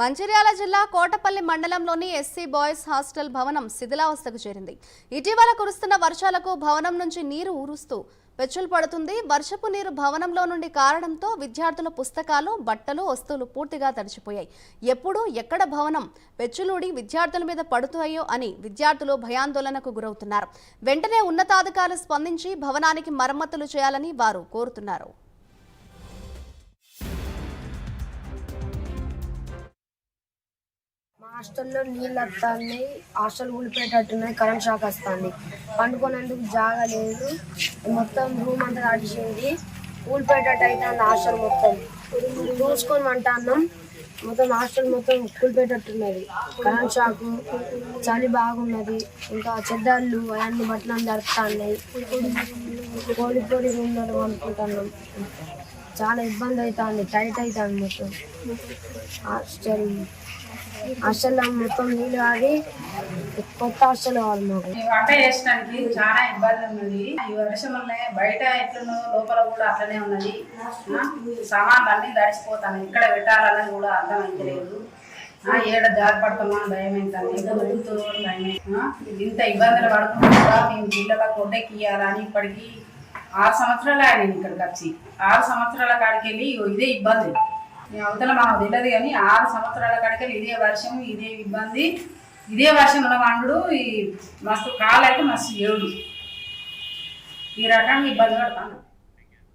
మంచిర్యాల జిల్లా కోటపల్లి మండలంలోని SC boys hostel భవనం శిథిలావస్థకు చేరింది. ఇటీవల కురుస్తున్న వర్షాలకు భవనం నుంచి నీరు ఊరుస్తూ వెచ్చులు పడుతుంది. వర్షపు నీరు భవనంలో నుండి కారడంతో విద్యార్థుల పుస్తకాలు బట్టలు వస్తువులు పూర్తిగా తడిచిపోయాయి. ఎప్పుడు ఎక్కడ భవనం వెచ్చులుడి విద్యార్థుల మీద పడుతాయో అని విద్యార్థులు భయాందోళనకు గురవుతున్నారు. వెంటనే ఉన్నతాధికారులు స్పందించి భవనానికి మరమ్మతులు చేయాలని వారు కోరుతున్నారు. మా హాస్టల్లో నీళ్ళు వస్తాయి హాస్టల్ కూలిపోయేటట్టున్నాయి కరెంట్ షాక్ వస్తుంది. పండుకునేందుకు జాగా లేదు. మొత్తం రూమ్ అంతా దాటిసింది కూలిపోయేటట్టు అవుతుంది హాస్టల్ మొత్తం. చూసుకొని అంటున్నాం మొత్తం హాస్టల్ మొత్తం కూలిపోయేటట్టున్నది. కరెంట్ షాక్ చలి బాగున్నది. ఇంకా చెద్దళ్ళు అవన్నీ బట్టలు జరుపుతున్నాయి కోడిపోడి రూమ్లో అనుకుంటున్నాం చాలా ఇబ్బంది అవుతుంది టైట్ అవుతుంది మొత్తం. హాస్టల్ హాస్టల్లో మొత్తం నీళ్ళు ఆగి కొత్త హాస్టల్ కావాలి మాకు. వంట చేసడానికి చాలా ఇబ్బంది ఉన్నది. ఈ వర్షం వల్ల బయట ఎట్లనో లోపల కూడా అట్లనే ఉన్నది. సామాన్లు అన్ని తడిసిపోతాయి ఇక్కడ పెట్టాలన్నది కూడా అర్థం అయితలేదు ఆ, ఏడ జారిపడతామా భయం అవుతుంది భయం అవుతుంది. ఆ, ఇంత ఇబ్బందులు పడుతుందా మేము పిల్లలకు కొడ్డెక్కి ఇప్పటికీ ఆరు సంవత్సరాలు ఆడింది ఇక్కడికి వచ్చి. ఆరు సంవత్సరాల కాడికి వెళ్ళి ఇదే ఇబ్బంది. అవతల మాకు తెలియదు కానీ ఆరు సంవత్సరాల కాడికి వెళ్ళి ఇదే వర్షం ఇదే ఇబ్బంది. ఇదే వర్షంలో వండు ఈ మస్తు కాలు అయితే మస్తు ఏడు ఈ రకంగా ఇబ్బంది పడతాను